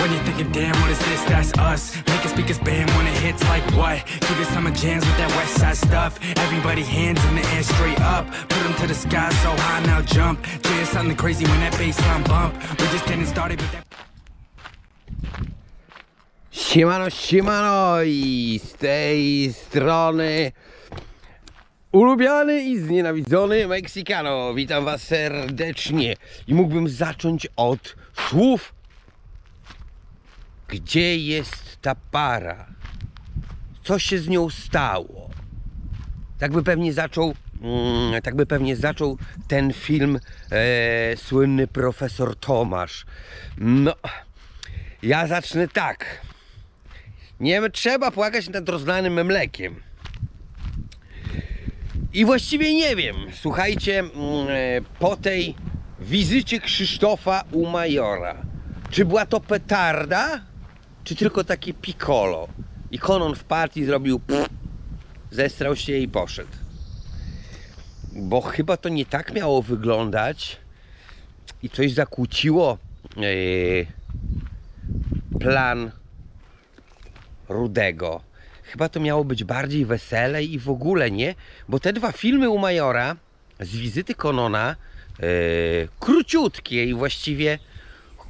When you're thinking, damn, what is this? That's us. Make it speakers band when it hits like what? Give it summer jams with that west side stuff. Everybody hands in the air straight up. Put them to the sky so high now jump. Jay something crazy when that bass line bump. We just getting started with that. Siemano, siemano i z tej strony ulubiony i znienawidzony Meksykano. Witam was serdecznie i mógłbym zacząć od słów Gdzie jest ta para? Co się z nią stało? Tak by pewnie zaczął mm, tak by pewnie zaczął ten film e, słynny profesor Tomasz. No, ja zacznę tak. Nie trzeba płakać nad rozlanym mlekiem. I właściwie nie wiem, słuchajcie, mm, e, po tej wizycie Krzysztofa u Majora, czy była to petarda, czy tylko takie piccolo? I Konon w partii zrobił pff, zestrał się i poszedł. Bo chyba to nie tak miało wyglądać i coś zakłóciło e, plan Rudego. Chyba to miało być bardziej wesele i w ogóle nie, bo te dwa filmy u Majora z wizyty Konona e, króciutkie i właściwie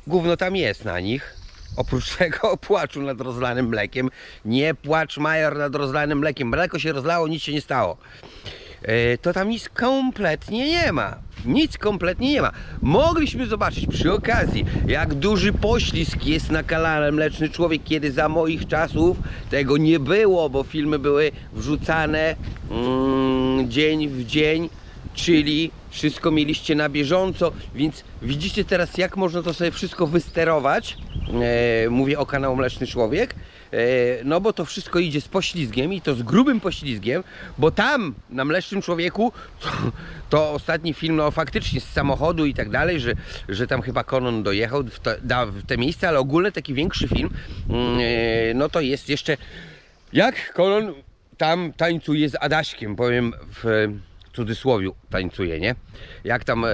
gówno tam jest na nich. Oprócz tego płaczu nad rozlanym mlekiem. Nie płacz Major nad rozlanym mlekiem. Mleko się rozlało, nic się nie stało. E, to tam nic kompletnie nie ma. Nic kompletnie nie ma. Mogliśmy zobaczyć przy okazji, jak duży poślizg jest na kanale Mleczny Człowiek, kiedy za moich czasów tego nie było, bo filmy były wrzucane mm, dzień w dzień, czyli wszystko mieliście na bieżąco, więc widzicie teraz, jak można to sobie wszystko wysterować. E, mówię o kanału Mleczny Człowiek. E, no bo to wszystko idzie z poślizgiem i to z grubym poślizgiem, bo tam na Mlecznym Człowieku to, to ostatni film, no faktycznie z samochodu i tak dalej, że, że tam chyba Konon dojechał w, to, da, w te miejsca, ale ogólnie taki większy film, mm, e, no to jest jeszcze jak Konon tam tańcuje z Adaśkiem, powiem w cudzysłowiu tańcuje, nie? Jak tam e,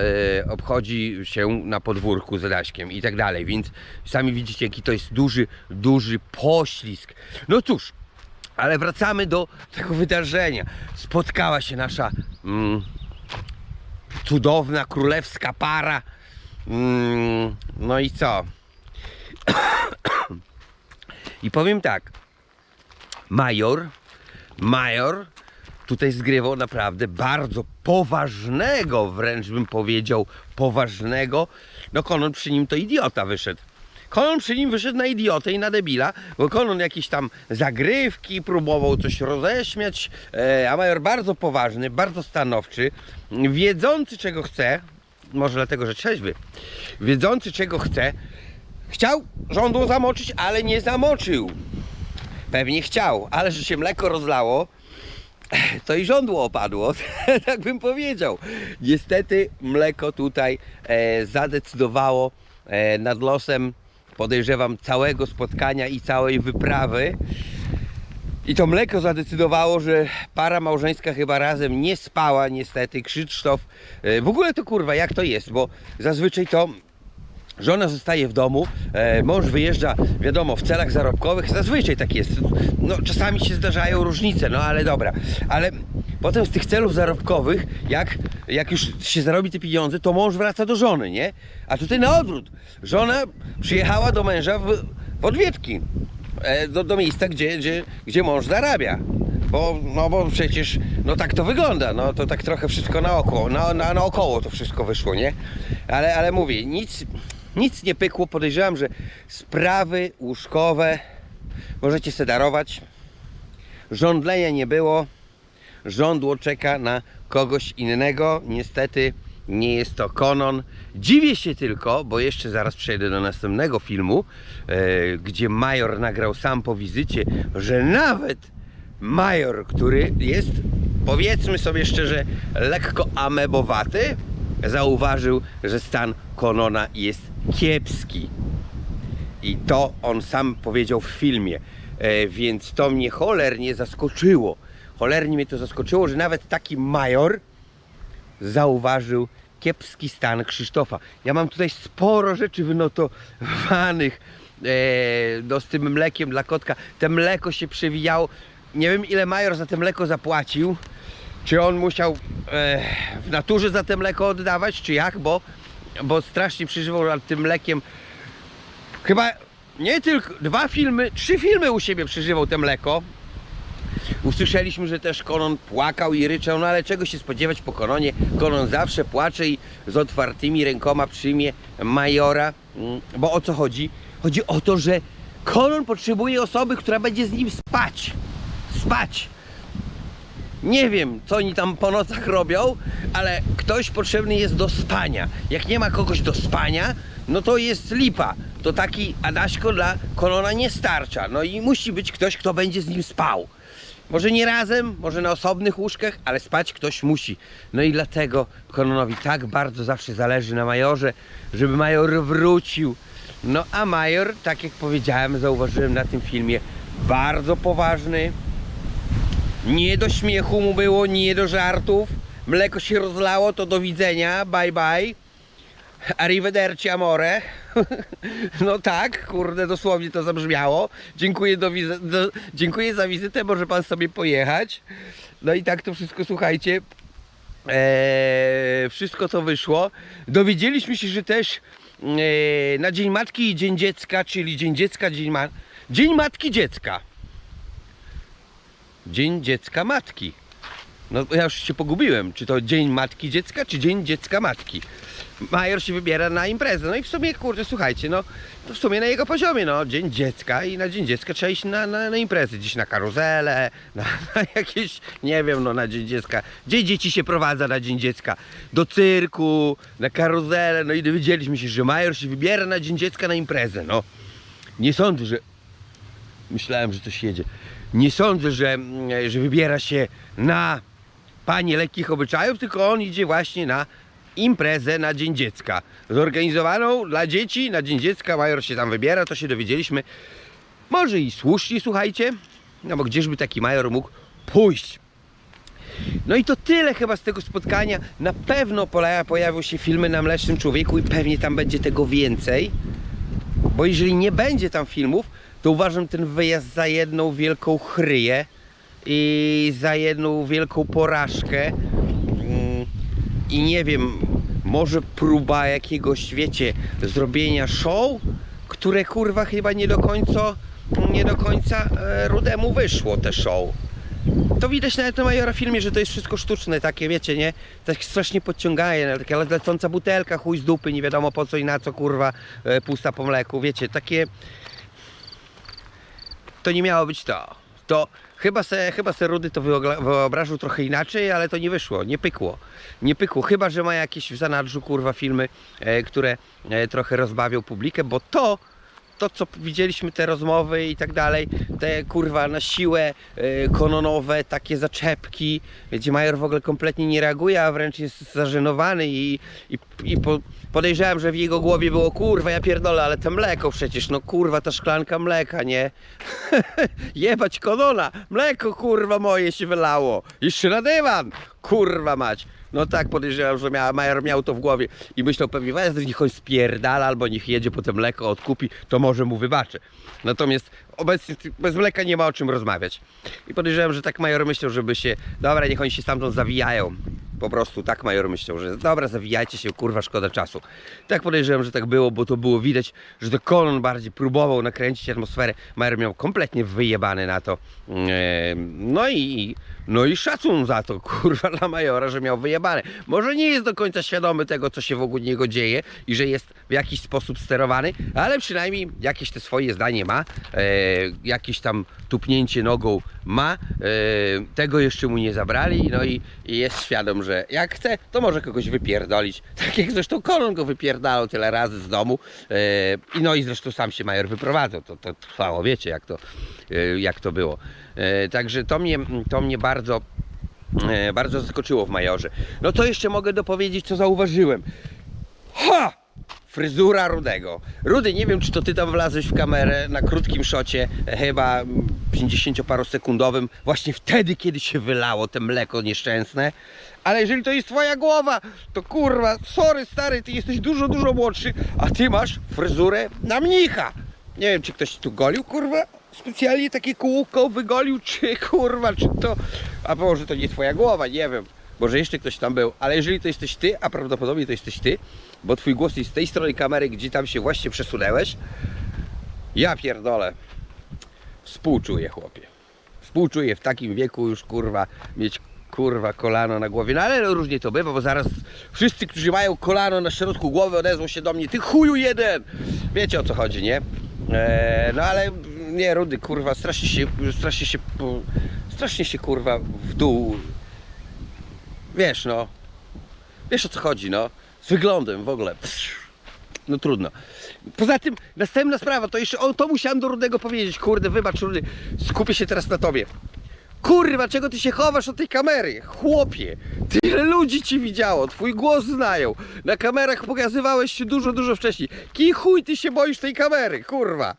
obchodzi się na podwórku z Adaśkiem i tak dalej, więc sami widzicie jaki to jest duży, duży poślizg. No cóż, ale wracamy do tego wydarzenia. Spotkała się nasza mm, cudowna, królewska para. Mm, no i co? I powiem tak. Major, major tutaj zgrywał naprawdę bardzo poważnego, wręcz bym powiedział, poważnego. No Konon przy nim to idiota wyszedł. Konon przy nim wyszedł na idiotę i na debila, bo Konon jakieś tam zagrywki, próbował coś roześmiać, e, a Major bardzo poważny, bardzo stanowczy, wiedzący czego chce, może dlatego, że trzeźwy, wiedzący czego chce, chciał żądło zamoczyć, ale nie zamoczył. Pewnie chciał, ale że się mleko rozlało, to i żądło opadło, tak bym powiedział. Niestety mleko tutaj e, zadecydowało e, nad losem, podejrzewam, całego spotkania i całej wyprawy. I to mleko zadecydowało, że para małżeńska chyba razem nie spała niestety. Krzysztof, e, w ogóle to kurwa, jak to jest, bo zazwyczaj to Żona zostaje w domu, e, mąż wyjeżdża, wiadomo, w celach zarobkowych, zazwyczaj tak jest. No, czasami się zdarzają różnice, no ale dobra. Ale potem z tych celów zarobkowych, jak, jak już się zarobi te pieniądze, to mąż wraca do żony, nie? A tutaj na odwrót. Żona przyjechała do męża w, w odwiedki, e, do, do miejsca, gdzie, gdzie, gdzie mąż zarabia. Bo, no bo przecież, no tak to wygląda, no to tak trochę wszystko naokoło, na, na, naokoło to wszystko wyszło, nie? Ale, ale mówię, nic, nic nie pykło, podejrzewam, że sprawy łóżkowe możecie se darować. Żądlenia nie było, żądło czeka na kogoś innego, niestety nie jest to Konon. Dziwię się tylko, bo jeszcze zaraz przejdę do następnego filmu, e, gdzie Major nagrał sam po wizycie, że nawet Major, który jest, powiedzmy sobie szczerze, lekko amebowaty, zauważył, że stan Konona jest kiepski. I to on sam powiedział w filmie. E, więc to mnie cholernie zaskoczyło. Cholernie mnie to zaskoczyło, że nawet taki major zauważył kiepski stan Krzysztofa. Ja mam tutaj sporo rzeczy wynotowanych e, no, z tym mlekiem dla kotka. Te mleko się przewijało. Nie wiem ile Major za te mleko zapłacił. Czy on musiał e, w naturze za te mleko oddawać, czy jak, bo, bo strasznie przeżywał nad tym mlekiem. Chyba nie tylko dwa filmy, trzy filmy u siebie przeżywał te mleko. Usłyszeliśmy, że też Konon płakał i ryczał, no ale czego się spodziewać po Kononie? Konon zawsze płacze i z otwartymi rękoma przyjmie Majora. Mm, Bo o co chodzi? Chodzi o to, że Konon potrzebuje osoby, która będzie z nim spać. Spać. Nie wiem, co oni tam po nocach robią, ale ktoś potrzebny jest do spania. Jak nie ma kogoś do spania, no to jest lipa. To taki Adaśko dla Konona nie starcza. No i musi być ktoś, kto będzie z nim spał. Może nie razem, może na osobnych łóżkach, ale spać ktoś musi. No i dlatego Kononowi tak bardzo zawsze zależy na Majorze, żeby Major wrócił. No a Major, tak jak powiedziałem, zauważyłem na tym filmie, bardzo poważny, nie do śmiechu mu było, nie do żartów. Mleko się rozlało, to do widzenia, bye bye. Arrivederci amore. No tak, kurde, dosłownie to zabrzmiało. Dziękuję, do do, dziękuję za wizytę, może pan sobie pojechać. No i tak to wszystko, słuchajcie. Eee, wszystko to wyszło. Dowiedzieliśmy się, że też eee, na Dzień Matki i Dzień Dziecka, czyli Dzień Dziecka, Dzień, ma- Dzień Matki Dziecka. Dzień Dziecka Matki. No ja już się pogubiłem, czy to Dzień Matki Dziecka, czy Dzień Dziecka Matki. Major się wybiera na imprezę. No i w sumie, kurde, słuchajcie, no to w sumie na jego poziomie, no Dzień Dziecka i na Dzień Dziecka trzeba iść na, na, na imprezy, gdzieś na karuzelę, na, na jakieś, nie wiem, no na Dzień Dziecka. Gdzie dzieci się prowadza na Dzień Dziecka? Do cyrku, na karuzelę, no i dowiedzieliśmy się, że Major się wybiera na Dzień Dziecka na imprezę, no. Nie sądzę, że Myślałem, że coś jedzie. Nie sądzę, że, mm, że wybiera się na panie lekkich obyczajów, tylko on idzie właśnie na imprezę na Dzień Dziecka. Zorganizowaną dla dzieci na Dzień Dziecka. Major się tam wybiera, to się dowiedzieliśmy. Może i słusznie, słuchajcie. No bo gdzieżby taki major mógł pójść. No i to tyle chyba z tego spotkania. Na pewno pojawią się filmy na Mlecznym Człowieku i pewnie tam będzie tego więcej. Bo jeżeli nie będzie tam filmów, to uważam ten wyjazd za jedną wielką chryję i za jedną wielką porażkę. Mm, I nie wiem, może próba jakiegoś, wiecie, zrobienia show, które kurwa chyba nie do końca, nie do końca e, Rudemu wyszło te show. To widać nawet na Majora filmie, że to jest wszystko sztuczne, takie wiecie, nie? Tak strasznie podciągaje, taka lecąca butelka, chuj z dupy, nie wiadomo po co i na co, kurwa, e, pusta po mleku, wiecie, takie... To nie miało być to. To chyba se, chyba se Rudy to wyobraził trochę inaczej, ale to nie wyszło, nie pykło. Nie pykło, chyba że ma jakieś w zanadrzu, kurwa, filmy, e, które e, trochę rozbawią publikę, bo to to co widzieliśmy, te rozmowy i tak dalej, te kurwa na siłę e, kononowe, takie zaczepki, gdzie Major w ogóle kompletnie nie reaguje, a wręcz jest zażenowany i, i, i po, podejrzewam, że w jego głowie było kurwa, ja pierdolę, ale to mleko przecież, no kurwa, ta szklanka mleka, nie? Jebać konona, mleko kurwa moje się wylało, jeszcze na dywan, kurwa mać. No tak, podejrzewam, że miał, Major miał to w głowie i myślał pewnie, weź niech on spierdala albo niech jedzie po te mleko, odkupi, to może mu wybaczę. Natomiast obecnie bez mleka nie ma o czym rozmawiać. I podejrzewam, że tak Major myślał, żeby się, dobra, niech oni się stamtąd zawijają. Po prostu tak Major myślał, że dobra, zawijajcie się, kurwa, szkoda czasu. Tak podejrzewam, że tak było, bo to było widać, że to Konon bardziej próbował nakręcić atmosferę. Major miał kompletnie wyjebany na to. No i, no i szacun za to, kurwa, dla Majora, że miał wyjebane. Może nie jest do końca świadomy tego, co się wokół niego dzieje i że jest w jakiś sposób sterowany, ale przynajmniej jakieś te swoje zdanie ma, e, jakieś tam tupnięcie nogą ma, e, tego jeszcze mu nie zabrali, no i, i jest świadom, że jak chce, to może kogoś wypierdolić, tak jak zresztą Konon go wypierdalał tyle razy z domu e, i no i zresztą sam się Major wyprowadzał, to, to trwało, wiecie jak to, e, jak to było. E, Także to mnie, to mnie bardzo e, bardzo zaskoczyło w Majorze. No co jeszcze mogę dopowiedzieć, co zauważyłem? Ha! Fryzura Rudego. Rudy, nie wiem, czy to ty tam wlazłeś w kamerę na krótkim szocie, e, chyba 50-parosekundowym, właśnie wtedy, kiedy się wylało te mleko nieszczęsne. Ale jeżeli to jest twoja głowa, to kurwa, sorry stary, ty jesteś dużo, dużo młodszy, a ty masz fryzurę na mnicha. Nie wiem, czy ktoś tu golił, kurwa, specjalnie takie kółko wygolił, czy kurwa, czy to, a może to nie twoja głowa, nie wiem. Może jeszcze ktoś tam był, ale jeżeli to jesteś ty, a prawdopodobnie to jesteś ty, bo twój głos jest z tej strony kamery, gdzie tam się właśnie przesunęłeś, ja pierdolę. Współczuję, chłopie. Współczuję w takim wieku już, kurwa, mieć kurwa kolano na głowie. No ale różnie to bywa, bo zaraz wszyscy, którzy mają kolano na środku głowy odezwą się do mnie, ty chuju jeden! Wiecie o co chodzi, nie? Eee, no ale nie, Rudy, kurwa, strasznie się, strasznie się, strasznie się, kurwa, w dół, wiesz, no, wiesz o co chodzi, no, z wyglądem w ogóle, no trudno. Poza tym, następna sprawa, to jeszcze, o, to musiałem do Rudego powiedzieć, kurde, wybacz Rudy, skupię się teraz na tobie. Kurwa, czego ty się chowasz od tej kamery? Chłopie, tyle ludzi ci widziało, twój głos znają. Na kamerach pokazywałeś się dużo, dużo wcześniej. Kij chuj ty się boisz tej kamery, kurwa.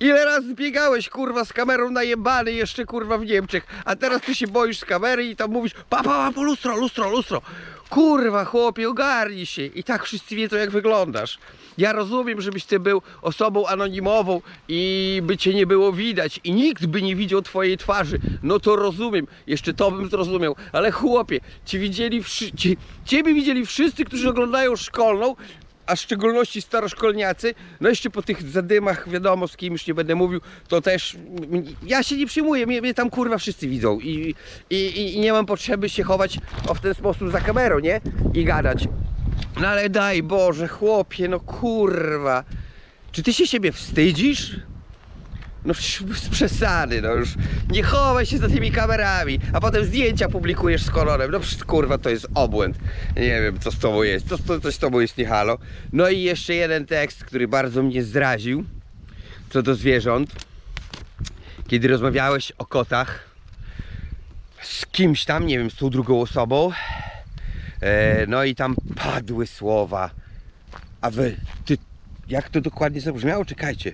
Ile razy biegałeś, kurwa, z kamerą najebany jeszcze, kurwa, w Niemczech. A teraz ty się boisz z kamery i tam mówisz, pa, pa, pa, lustro, lustro, lustro. Kurwa, chłopie, ogarnij się. I tak wszyscy wiedzą, jak wyglądasz. Ja rozumiem, żebyś ty był osobą anonimową i by cię nie było widać i nikt by nie widział twojej twarzy. No to rozumiem, jeszcze to bym zrozumiał, ale chłopie, ci widzieli, wszy- ci, ciebie widzieli wszyscy, którzy oglądają szkolną, a w szczególności staroszkolniacy, no jeszcze po tych zadymach, wiadomo z kim już nie będę mówił, to też ja się nie przyjmuję, mnie, mnie tam kurwa wszyscy widzą i, i, i nie mam potrzeby się chować o w ten sposób za kamerą, nie? I gadać. No ale daj Boże, chłopie, no kurwa. Czy ty się siebie wstydzisz? No bez przesady, no już nie chowaj się za tymi kamerami, a potem zdjęcia publikujesz z kolonem. No przecież kurwa to jest obłęd. Nie wiem co z tobą jest, to, to, coś z tobą jest nie halo. No i jeszcze jeden tekst, który bardzo mnie zraził co do zwierząt. Kiedy rozmawiałeś o kotach z kimś tam, nie wiem, z tą drugą osobą, E, no i tam padły słowa. A wy, ty, jak to dokładnie zabrzmiało? Czekajcie.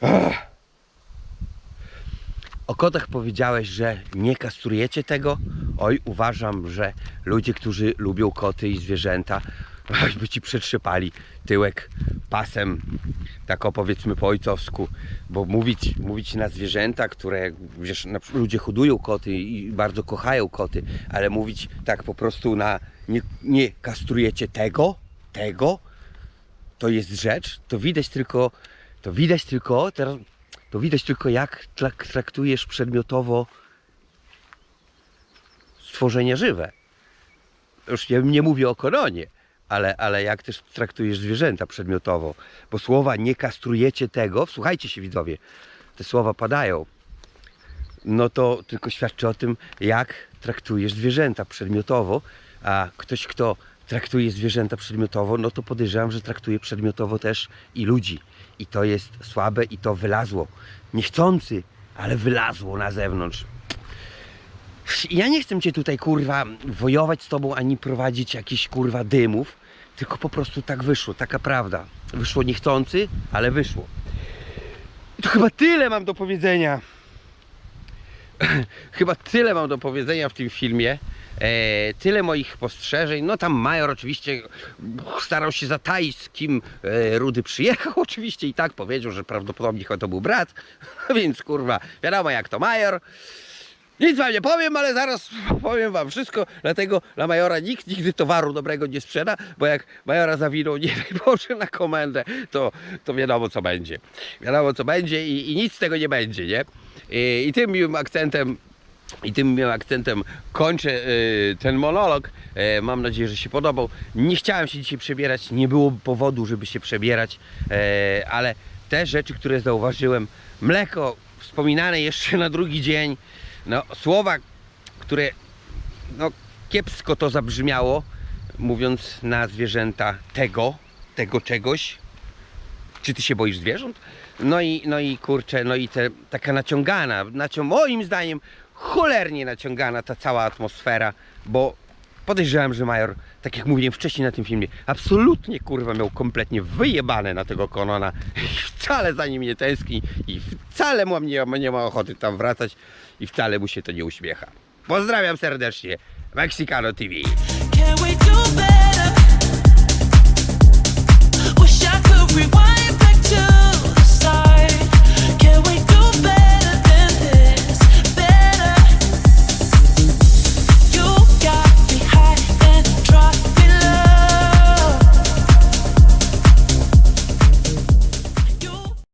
Ach. O kotach powiedziałeś, że nie kastrujecie tego. Oj, uważam, że ludzie, którzy lubią koty i zwierzęta, oj, by ci przetrzepali tyłek pasem, tak o powiedzmy po ojcowsku, bo mówić, mówić na zwierzęta, które, wiesz, ludzie hodują koty i bardzo kochają koty, ale mówić tak po prostu na nie, nie kastrujecie tego, tego, to jest rzecz, to widać tylko, to widać tylko, teraz, to widać tylko jak trak- traktujesz przedmiotowo stworzenie żywe. Już nie, nie mówię o koronie, ale, ale jak też traktujesz zwierzęta przedmiotowo. Bo słowa nie kastrujecie tego, słuchajcie się widzowie, te słowa padają. No to tylko świadczy o tym, jak traktujesz zwierzęta przedmiotowo, a ktoś, kto traktuje zwierzęta przedmiotowo, no to podejrzewam, że traktuje przedmiotowo też i ludzi. I to jest słabe i to wylazło. Niechcący, ale wylazło na zewnątrz. Ja nie chcę cię tutaj kurwa wojować z tobą ani prowadzić jakichś kurwa dymów, tylko po prostu tak wyszło, taka prawda. Wyszło niechcący, ale wyszło. To chyba tyle mam do powiedzenia. chyba tyle mam do powiedzenia w tym filmie. E, tyle moich postrzeżeń. No tam Major oczywiście starał się zataić z kim e, Rudy przyjechał. Oczywiście i tak powiedział, że prawdopodobnie to był brat. Więc kurwa, wiadomo jak to Major. Nic wam nie powiem, ale zaraz powiem wam wszystko. Dlatego dla Majora nikt nigdy towaru dobrego nie sprzeda, bo jak Majora zawinął, nie daj Boże, na komendę, to, to wiadomo co będzie. Wiadomo co będzie i, i nic z tego nie będzie, nie? I, i tym akcentem i tym miłym akcentem kończę y, ten monolog. E, mam nadzieję, że się podobał. Nie chciałem się dzisiaj przebierać, nie było powodu, żeby się przebierać, e, ale te rzeczy, które zauważyłem, mleko wspominane jeszcze na drugi dzień, no słowa, które no kiepsko to zabrzmiało, mówiąc na zwierzęta tego, tego czegoś. Czy ty się boisz zwierząt? No i, no i kurczę, no i te, taka naciągana, nacią, moim zdaniem cholernie naciągana ta cała atmosfera, bo podejrzewam, że Major, tak jak mówiłem wcześniej na tym filmie, absolutnie kurwa miał kompletnie wyjebane na tego Konona wcale za nim nie tęskni i wcale mu nie, nie ma ochoty tam wracać i wcale mu się to nie uśmiecha. Pozdrawiam serdecznie, Mexicano TV.